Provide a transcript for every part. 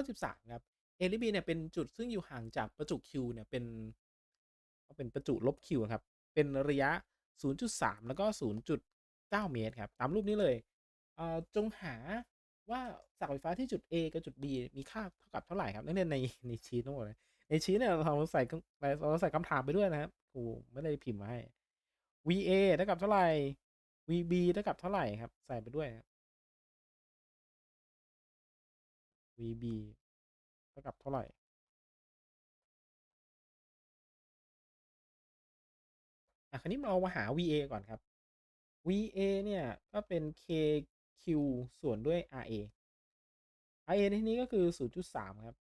อ 13 ครับ A และ B เนี่ยเป็นจุดซึ่งอยู่ห่างจากประจุ Q เนี่ยเป็นก็เป็นประจุลบ Q ครับ เป็นระยะ 0.3 แล้วก็ 0.9 เมตรครับ ตามรูปนี้เลยเอ่อจงหาว่าสายไฟฟ้าที่จุด A กับจุด B มีค่าเท่ากับเท่าไหร่ครับนักเรียนในในชีตทั้งหมดเลยในชีตเนี่ยเราใส่เราใส่คำถามไปด้วยนะครับครูไม่ได้พิมพ์มาให้ VA เท่ากับเท่าไหร่ VB เท่ากับเท่าไหร่ครับ ใส่ไปด้วยครับ VB เท่ากับเท่าไหร่อ่าคราวนี้เรามาหา VA ก่อนครับ VA เนี่ยก็เป็น KQ ส่วนด้วย RA RA ในที่นี้ก็คือ 0.3 ครับ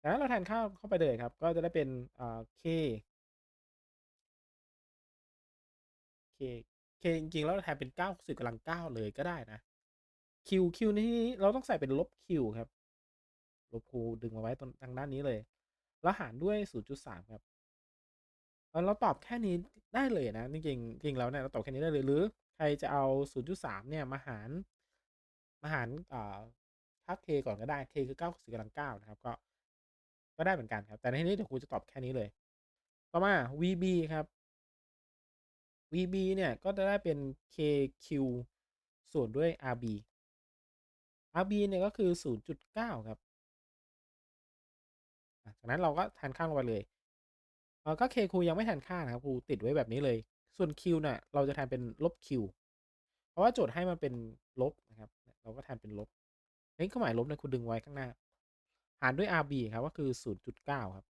จากนั้นเราแทนค่าเข้าไปเลยครับ ก็จะได้เป็นอ่า K K K จริงๆ แล้วเราแทนเป็น9 10กำลัง 9 เลยก็ได้นะ Q Q ในที่นี้เราต้องใส่เป็นลบ Q ครับ ลบ Q ดึงมาไว้ตรงทางด้านนี้เลย แล้วหารด้วย 0.3 ครับเราตอบแค่นี้ได้เลยนะ จริงจริงแล้วเนี่ยเราตอบแค่นี้ได้เลยหรือ ใครจะเอา 0.3 เนี่ยมาหารมาหารอ่าค่า K ก่อนก็ได้ K คือ9 10กำลัง9นะครับก็ก็ได้เหมือนกันครับ แต่ในที่นี้เดี๋ยวครูจะตอบแค่นี้เลย ต่อมา VB ครับ VB เนี่ยก็จะได้เป็น KQ ส่วนด้วย RB RB เนี่ยก็คือ 0.9 ครับจากนั้นเราก็แทนค่าลงไปเลยเออก็ K ครูยังไม่แทนค่านะครับครูติดไว้แบบนี้เลย ส่วน Q เนี่ยเราจะแทนเป็นลบ Q เพราะว่าโจทย์ให้มาเป็นลบนะครับ เราก็แทนเป็นลบเฮ้ยเครื่องหมายลบเนี่ยครูดึงไว้ข้างหน้า หารด้วย RB ครับก็คือ 0.9 ครับ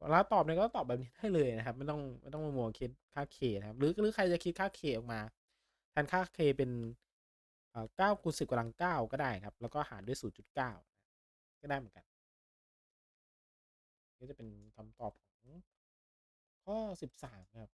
เวลาตอบเนี่ยก็ตอบแบบนี้ได้เลยนะครับ ไม่ต้องไม่ต้องมามัวคิดค่า K นะครับ หรือหรือใครจะคิดค่า K ออกมาแทนค่า K เป็น เก้าคูณสิบกำลังเก้าก็ได้ครับ แล้วก็หารด้วยศูนย์จุดเก้าก็ได้เหมือนกัน ก็จะเป็นคำตอบของข้อสิบสามครับ